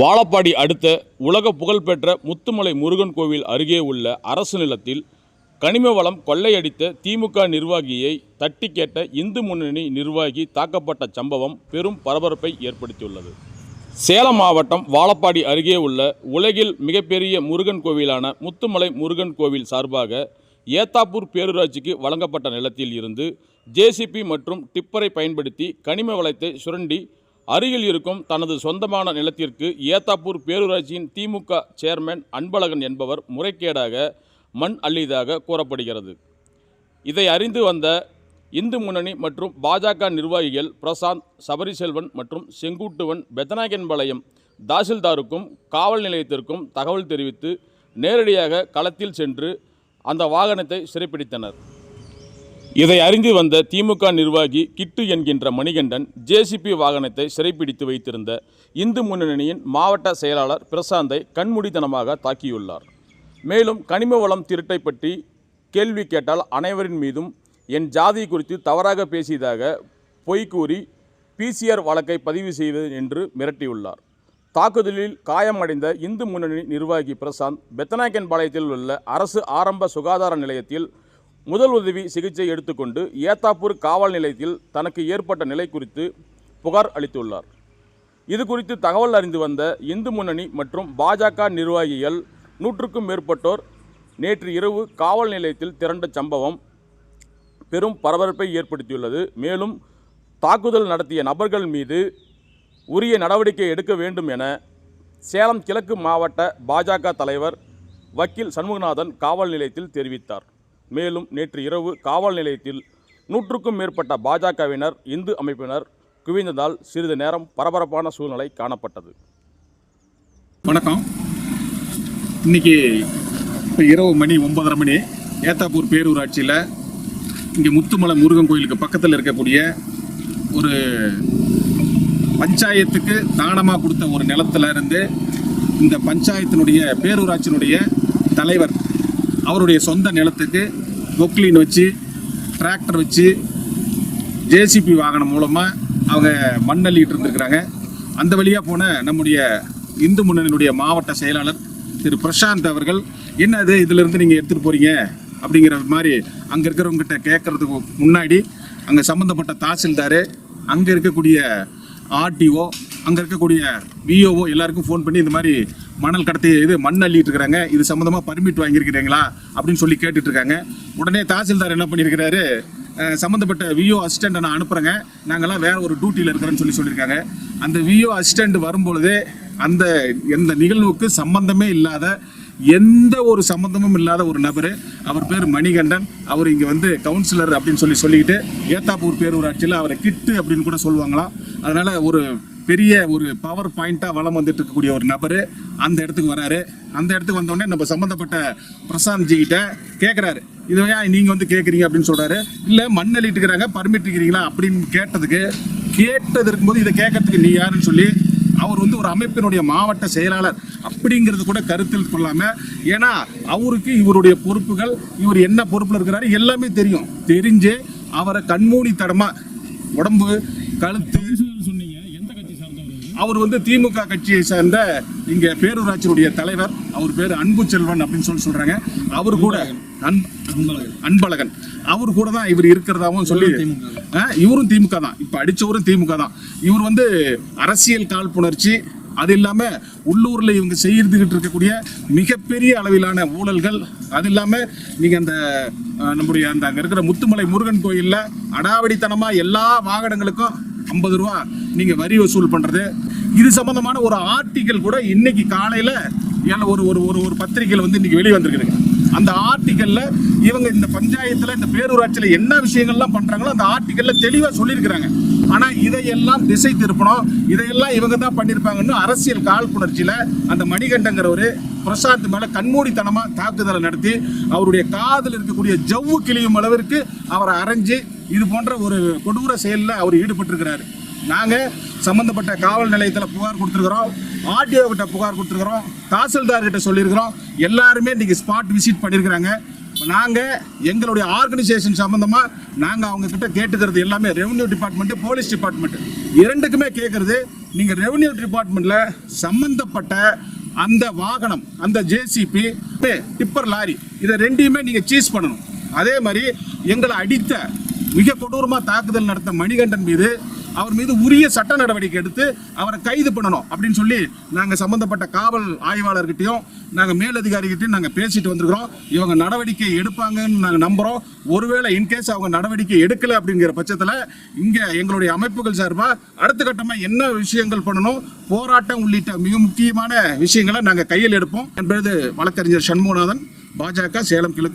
வாழப்பாடி அடுத்த உலக புகழ்பெற்ற முத்துமலை முருகன் கோவில் அருகே உள்ள அரசு நிலத்தில் கனிம வளம் கொள்ளையடித்த திமுக நிர்வாகியை தட்டி கேட்ட இந்து முன்னணி நிர்வாகி தாக்கப்பட்ட சம்பவம் பெரும் பரபரப்பை ஏற்படுத்தியுள்ளது. சேலம் மாவட்டம் வாழப்பாடி அருகே உள்ள உலகில் மிகப்பெரிய முருகன் கோவிலான முத்துமலை முருகன் கோவில் சார்பாக ஏத்தாப்பூர் பேரூராட்சிக்கு வழங்கப்பட்ட நிலத்தில் இருந்து ஜேசிபி மற்றும் டிப்பரை பயன்படுத்தி கனிம வளத்தை சுரண்டி அருகில் இருக்கும் தனது சொந்தமான நிலத்திற்கு ஏத்தாப்பூர் பேரூராட்சியின் திமுக சேர்மன் அன்பழகன் என்பவர் முறைகேடாக மண் அள்ளியதாக கூறப்படுகிறது. இதை அறிந்து வந்த இந்து முன்னணி மற்றும் பாஜக நிர்வாகிகள் பிரசாந்த் சபரிசெல்வன் மற்றும் செங்குட்டுவன் பெத்தநாயக்கன்பாளையம் தாசில்தாருக்கும் காவல் நிலையத்திற்கும் தகவல் தெரிவித்து நேரடியாக களத்தில் சென்று அந்த வாகனத்தை சிறைப்பிடித்தனர். இதை அறிந்து வந்த திமுக நிர்வாகி கிட்டு என்கின்ற மணிகண்டன் ஜேசிபி வாகனத்தை சிறைப்பிடித்து வைத்திருந்த இந்து முன்னணியின் மாவட்ட செயலாளர் பிரசாந்தை கண்மூடித்தனமாக தாக்கியுள்ளார். மேலும் கனிம வளம் திருட்டை பற்றி கேள்வி கேட்டால் அனைவரின் மீதும் என் ஜாதி குறித்து தவறாக பேசியதாக பொய் கூறி பிசிஆர் வழக்கை பதிவு செய்வது என்று மிரட்டியுள்ளார். தாக்குதலில் காயமடைந்த இந்து முன்னணி நிர்வாகி பிரசாந்த் பெத்தநாயக்கன்பாளையத்தில் உள்ள அரசு ஆரம்ப சுகாதார நிலையத்தில் முதல் உதவி சிகிச்சை எடுத்துக்கொண்டு ஏத்தாப்பூர் காவல் நிலையத்தில் தனக்கு ஏற்பட்ட நிலை குறித்து புகார் அளித்துள்ளார். இது குறித்து தகவல் அறிந்து வந்த இந்து முன்னணி மற்றும் பாஜக நிர்வாகிகள் நூற்றுக்கும் மேற்பட்டோர் நேற்று இரவு காவல் நிலையத்தில் திரண்ட சம்பவம் பெரும் பரபரப்பை ஏற்படுத்தியுள்ளது. மேலும் தாக்குதல் நடத்திய நபர்கள் மீது உரிய நடவடிக்கை எடுக்க வேண்டும் என சேலம் கிழக்கு மாவட்ட பாஜக தலைவர் வக்கீல் சண்முகநாதன் காவல் நிலையத்தில் தெரிவித்தார். மேலும் நேற்று இரவு காவல் நிலையத்தில் நூற்றுக்கும் மேற்பட்ட பாஜகவினர் இந்து அமைப்பினர் குவிந்ததால் சிறிது நேரம் பரபரப்பான சூழ்நிலை காணப்பட்டது. வணக்கம். இன்னைக்கு இப்போ இரவு மணி ஒன்பதரை மணி ஏத்தாப்பூர் பேரூராட்சியில் இங்கே முத்துமலை முருகன் கோயிலுக்கு பக்கத்தில் இருக்கக்கூடிய ஒரு பஞ்சாயத்துக்கு தானமாக கொடுத்த ஒரு நிலத்துல இருந்து இந்த பஞ்சாயத்தினுடைய பேரூராட்சியினுடைய தலைவர் அவருடைய சொந்த நிலத்துக்கு கொக்லின் வச்சு டிராக்டர் வச்சு ஜேசிபி வாகனம் மூலமாக அவங்க மண்ணள்ளிட்டு இருந்திருக்கிறாங்க. அந்த வழியாக போன நம்முடைய இந்து முன்னணியினுடைய மாவட்ட செயலாளர் திரு பிரசாந்த் அவர்கள் என்ன இது இதிலிருந்து நீங்கள் எடுத்துகிட்டு போகிறீங்க அப்படிங்கிற மாதிரி அங்கே இருக்கிறவங்ககிட்ட கேட்குறதுக்கு முன்னாடி அங்கே சம்மந்தப்பட்ட தாசில்தார் அங்கே இருக்கக்கூடிய ஆர்டிஓ அங்கே இருக்கக்கூடிய விஓஓ எல்லாருக்கும் ஃபோன் பண்ணி இந்த மாதிரி மணல் கடத்தி இது மண் அள்ளிட்டு இருக்கிறாங்க இது சம்மந்தமாக பர்மிட் வாங்கியிருக்கிறீங்களா? அப்படின்னு சொல்லி கேட்டுட்டு இருக்காங்க உடனே தாசில்தார் என்ன பண்ணியிருக்கிறாரு? சம்மந்தப்பட்ட விஓ அசிஸ்டண்ட்டை நான் அனுப்புகிறேங்க நாங்கள்லாம் வேற ஒரு டியூட்டியில் இருக்கிறேன்னு சொல்லி சொல்லியிருக்காங்க. அந்த விஓ அசிஸ்டண்ட் வரும்பொழுது அந்த எந்த நிகழ்வுக்கு சம்பந்தமே இல்லாத எந்த ஒரு சம்பந்தமும் இல்லாத ஒரு நபர் அவர் பேர் மணிகண்டன் அவர் இங்கே வந்து கவுன்சிலர் அப்படின்னு சொல்லி சொல்லிக்கிட்டு ஏத்தாப்பூர் பேரூராட்சியில் அவரை கிட்டு அப்படின்னு கூட சொல்லுவாங்களாம். அதனால் ஒரு பெரிய ஒரு பவர் பாயிண்ட்டாக வளம் வந்துட்டு இருக்கக்கூடிய ஒரு நபர் அந்த இடத்துக்கு வராரு. அந்த இடத்துக்கு வந்தோடனே நம்ம சம்மந்தப்பட்ட பிரசாந்த் ஜிகிட்ட கேட்குறாரு இது ஏன் நீங்கள் வந்து கேட்குறீங்க அப்படின்னு சொல்கிறாரு இல்லை மண் அள்ளிட்டுக்கிறாங்க பர்மிட் இருக்கிறீங்களா அப்படின்னு கேட்டதுக்கு கேட்டது இருக்கும்போது இதை கேட்கறதுக்கு நீ யாருன்னு சொல்லி அவர் வந்து ஒரு அமைப்பினுடைய மாவட்ட செயலாளர் அப்படிங்கிறது கூட கருத்தில் கொள்ளாமல் ஏன்னா அவருக்கு இவருடைய பொறுப்புகள் இவர் என்ன பொறுப்பில் இருக்கிறாரு எல்லாமே தெரியும். தெரிஞ்சு அவரை கண்மூடித்தனமாக உடம்பு கழுத்து அவர் வந்து திமுக கட்சியை சேர்ந்த இங்க பேரூராட்சியினுடைய தலைவர். அவர் பேர் அன்பு செல்வன் அப்படின்னு சொல்லி சொல்றாங்க. அவர் கூட அன்ப- அன்பழகன். அவர் கூட தான் இவர் இருக்கிறதாவும் சொல்லி இவரும் திமுக தான். இப்ப அடிச்சவரும் திமுக தான். இவர் வந்து அரசியல் காழ்ப்புணர்ச்சி அது இல்லாம உள்ளூர்ல இவங்க செய்துகிட்டு இருக்கக்கூடிய மிகப்பெரிய அளவிலான ஊழல்கள் அது இல்லாம நீங்க அந்த நம்முடைய அந்த அங்க இருக்கிற முத்துமலை முருகன் கோயில்ல அடாவடித்தனமா எல்லா வாகனங்களுக்கும் ஐம்பது ரூபா நீங்கள் வரி வசூல் பண்ணுறது இது சம்மந்தமான ஒரு ஆர்டிக்கல் கூட இன்னைக்கு காலையில் ஏன்னா ஒரு ஒரு ஒரு ஒரு பத்திரிகையில் வந்து இன்றைக்கி வெளியே வந்திருக்குதுங்க. அந்த ஆர்டிக்கலில் இவங்க இந்த பஞ்சாயத்தில் இந்த பேரூராட்சியில் என்ன விஷயங்கள்லாம் பண்ணுறாங்களோ அந்த ஆர்டிக்கலில் தெளிவாக சொல்லியிருக்கிறாங்க. ஆனால் இதையெல்லாம் திசை திருப்பணும். இதையெல்லாம் இவங்க தான் பண்ணியிருப்பாங்கன்னு அரசியல் காழ்ப்புணர்ச்சியில் அந்த மணிகண்டங்கிறவர் பிரசாந்த் மேலே கண்மூடித்தனமாக தாக்குதலை நடத்தி அவருடைய காதில் இருக்கக்கூடிய ஜவ்வு கிளியும் அளவிற்கு அவரை அரைஞ்சு இது போன்ற ஒரு கொடூர செயலில் அவர் ஈடுபட்டிருக்கிறாரு. நாங்கள் சம்மந்தப்பட்ட காவல் நிலையத்தில் புகார் கொடுத்துருக்குறோம். ஆர்டிஓ கிட்ட புகார் கொடுத்துருக்குறோம். தாசில்தார்கிட்ட சொல்லியிருக்கிறோம். எல்லாருமே இன்றைக்கி ஸ்பாட் விசிட் பண்ணியிருக்கிறாங்க நாங்கள் எங்களுடைய ஆர்கனைசேஷன் சம்மந்தமாக நாங்கள் அவங்கக்கிட்ட கேட்டுக்கிறது எல்லாமே ரெவன்யூ டிபார்ட்மெண்ட்டு போலீஸ் டிபார்ட்மெண்ட் இரண்டுக்குமே கேட்குறது நீங்கள் ரெவன்யூ டிபார்ட்மெண்ட்டில் சம்மந்தப்பட்ட அந்த வாகனம் அந்த ஜேசிபி டிப்பர் லாரி இதை ரெண்டையுமே நீங்கள் சீஸ் பண்ணணும். அதே மாதிரி எங்களை அடித்த மிக கொடூரமாக தாக்குதல் நடத்த மணிகண்டன் மீது அவர் மீது உரிய சட்ட நடவடிக்கை எடுத்து அவரை கைது பண்ணணும் அப்படின்னு சொல்லி நாங்கள் சம்பந்தப்பட்ட காவல் ஆய்வாளர்கிட்டையும் நாங்கள் மேலதிகாரிகிட்டையும் நாங்கள் பேசிட்டு வந்திருக்கிறோம். இவங்க நடவடிக்கை எடுப்பாங்கன்னு நாங்கள் நம்புகிறோம் ஒருவேளை இன்கேஸ் அவங்க நடவடிக்கை எடுக்கலை அப்படிங்கிற பட்சத்தில் இங்கே எங்களுடைய அமைப்புகள் சார்பாக அடுத்த கட்டமாக என்ன விஷயங்கள் பண்ணணும் போராட்டம் உள்ளிட்ட மிக முக்கியமான விஷயங்களை நாங்கள் கையில் எடுப்போம். என்பது வழக்கறிஞர் சண்முகநாதன். பாஜக சேலம் கிழக்கு